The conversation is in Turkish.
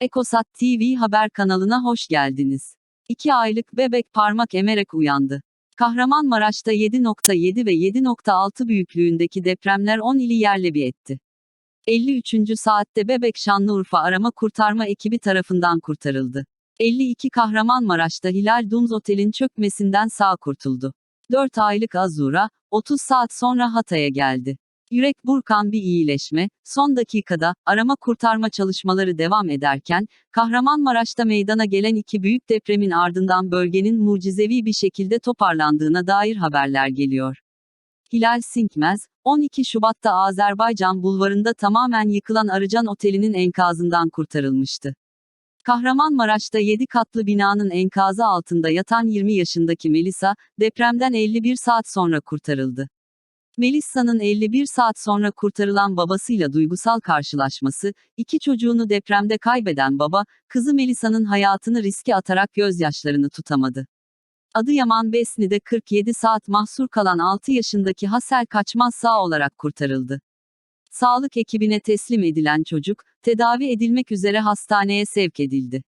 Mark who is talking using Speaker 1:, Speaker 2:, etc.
Speaker 1: Ekosat TV haber kanalına hoş geldiniz. 2 aylık bebek parmak emerek uyandı. Kahramanmaraş'ta 7.7 ve 7.6 büyüklüğündeki depremler 10 ili yerle bir etti. 53. saatte bebek Şanlıurfa arama kurtarma ekibi tarafından kurtarıldı. 52 Kahramanmaraş'ta Hilal Dums Otel'in çökmesinden sağ kurtuldu. 4 aylık Azura, 30 saat sonra Hatay'a geldi. Yürek burkan bir iyileşme, son dakikada, arama kurtarma çalışmaları devam ederken, Kahramanmaraş'ta meydana gelen iki büyük depremin ardından bölgenin mucizevi bir şekilde toparlandığına dair haberler geliyor. Hilal Sinkmez, 12 Şubat'ta Azerbaycan bulvarında tamamen yıkılan Arıcan Oteli'nin enkazından kurtarılmıştı. Kahramanmaraş'ta 7 katlı binanın enkazı altında yatan 20 yaşındaki Melisa, depremden 51 saat sonra kurtarıldı. Melisa'nın 51 saat sonra kurtarılan babasıyla duygusal karşılaşması, iki çocuğunu depremde kaybeden baba, kızı Melisa'nın hayatını riske atarak gözyaşlarını tutamadı. Adıyaman Besni'de 47 saat mahsur kalan 6 yaşındaki Hasel Kaçmaz sağ olarak kurtarıldı. Sağlık ekibine teslim edilen çocuk, tedavi edilmek üzere hastaneye sevk edildi.